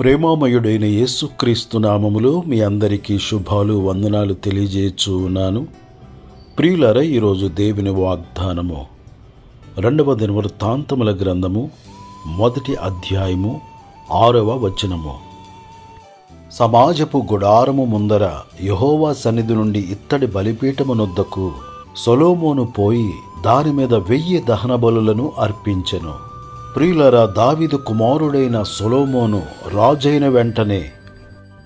ప్రేమామయుడైన యేసుక్రీస్తు నామములో మీ అందరికీ శుభాలు వందనాలు తెలియజేయచ్చు ఉన్నాను ప్రియులర ఈరోజు దేవుని వాగ్దానము. రెండవ దినవృత్తాంతముల గ్రంథము మొదటి అధ్యాయము ఆరవ వచనము. సమాజపు గుడారము ముందర యహోవా సన్నిధి నుండి ఇత్తడి బలిపీఠమునొద్దకు సొలోమోను పోయి దాని మీద వెయ్యి దహన బలులను అర్పించెను. ప్రియులరా దావిదు కుమారుడైన సొలోమోను రాజైన వెంటనే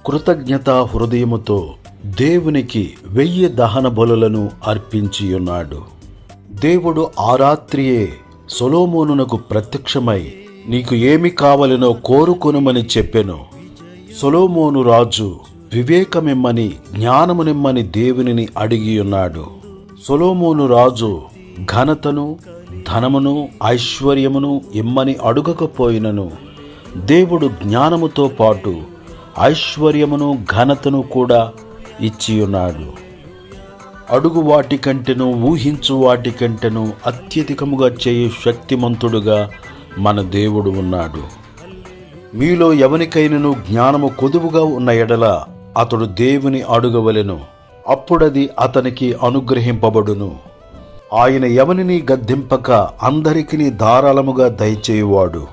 కృతజ్ఞతా హృదయముతో దేవునికి వెయ్యి దహన బలులను అర్పించి ఉన్నాడు దేవుడు ఆ రాత్రియే సొలోమోనునకు ప్రత్యక్షమై నీకు ఏమి కావలనో కోరుకొనుమని చెప్పెను. సొలోమోను రాజు వివేకమిమ్మని జ్ఞానమునిమ్మని దేవునిని అడిగియున్నాడు. సొలోమోను రాజు ఘనతను ధనమును ఐశ్వర్యమును ఇమ్మని అడుగకపోయినను. దేవుడు జ్ఞానముతో పాటు ఐశ్వర్యమును ఘనతను కూడా ఇచ్చియున్నాడు. అడుగు వాటికంటెనూ ఊహించు వాటికంటెనూ అత్యధికముగా చేయు శక్తిమంతుడుగా మన దేవుడు ఉన్నాడు. మీలో ఎవనికైనను జ్ఞానము కొదువుగా ఉన్న ఎడల అతడు దేవుని అడుగవలెను. అప్పుడది అతనికి అనుగ్రహింపబడును. ఆయన ఎవనిని గద్దింపక అందరికిని ధారాళముగా దయచేయువాడు.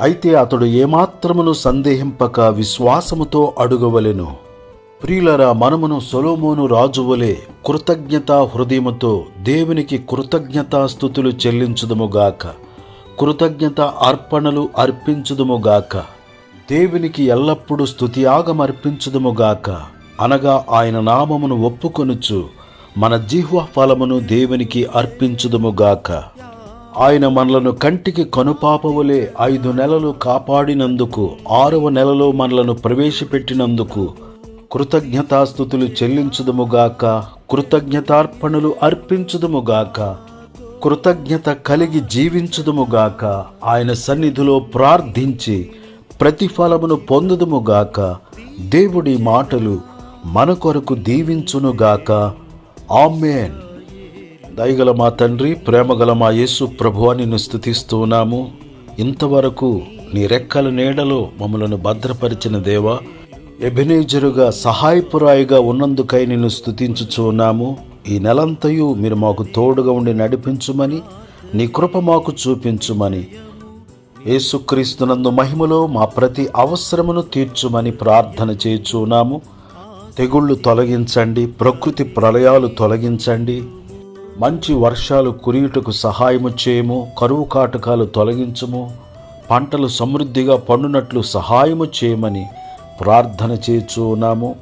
అయితే అతడు ఏమాత్రమును సందేహింపక విశ్వాసముతో అడుగవలెను. ప్రియులరా మనమును సొలోమోను రాజువలే కృతజ్ఞతా హృదయముతో దేవునికి కృతజ్ఞతాస్థుతులు చెల్లించుదుముగాక కృతజ్ఞత అర్పణలు అర్పించుదుముగాక దేవునికి ఎల్లప్పుడూ స్థుతియాగం అర్పించుదుముగాక అనగా ఆయన నామమును ఒప్పుకొనుచు మన జిహ్వ ఫలమును దేవునికి అర్పించుదుముగాక ఆయన మనలను కంటికి కనుపాపవులే ఐదు నెలలు కాపాడినందుకు ఆరవ నెలలో మనలను ప్రవేశపెట్టినందుకు కృతజ్ఞతాస్థుతులు చెల్లించుదుముగాక కృతజ్ఞతార్పణలు అర్పించుదుముగాక కృతజ్ఞత కలిగి జీవించుదుముగాక ఆయన సన్నిధిలో ప్రార్థించి ప్రతిఫలమును పొందుదుముగాక దేవుడి మాటలు మన కొరకు దీవించునుగాక ఆమెన్. దయగల మా తండ్రి ప్రేమగల మా యేసు ప్రభువా నిన్ను స్థుతిస్తున్నాము ఇంతవరకు నీ రెక్కల నీడలో మమ్మలను భద్రపరిచిన దేవా ఎబినేజరుగా సహాయపురాయిగా ఉన్నందుకై నిన్ను స్థుతించుచున్నాము ఈ నెలంతయు మీరు మాకు తోడుగా ఉండి నడిపించుమని నీ కృప మాకు చూపించుమని. యేసుక్రీస్తునందు మహిమలో మా ప్రతి అవసరమును తీర్చుమని ప్రార్థన చేయుచున్నాము తెగుళ్ళు తొలగించండి ప్రకృతి ప్రళయాలు తొలగించండి. మంచి వర్షాలు కురియుటకు సహాయము చేయము కరువు కాటకాలు తొలగించము పంటలు సమృద్ధిగా పండునట్లు సహాయము చేయమని ప్రార్థన చేస్తున్నాము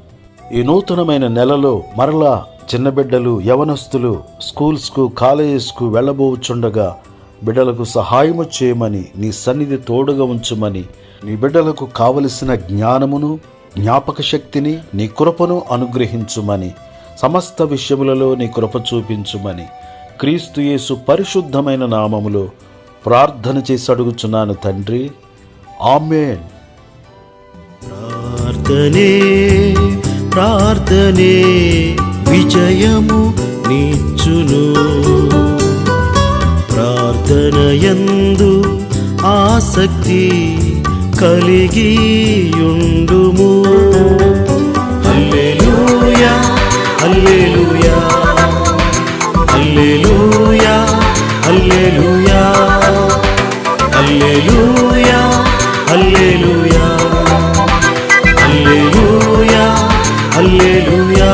ఈ నూతనమైన నెలలో మరలా చిన్న బిడ్డలు యవనస్తులు స్కూల్స్కు కాలేజెస్కు వెళ్ళబోచుండగా బిడ్డలకు సహాయము చేయమని నీ సన్నిధి తోడుగా ఉంచమని నీ బిడ్డలకు కావలసిన జ్ఞానమును జ్ఞాపక శక్తిని నీ కృపను అనుగ్రహించుమని సమస్త విషయములలో నీ కృప చూపించుమని క్రీస్తు యేసు పరిశుద్ధమైన నామములో ప్రార్థన చేసి అడుగుచున్నాను తండ్రి. ఆమెన్. ప్రార్థనే ప్రార్థనే విజయము నిచ్చును. ప్రార్థనయందు ఆసక్తి కలిగియుండుము. Alleluia alleluia alleluia alleluia alleluia alleluia alleluia alleluia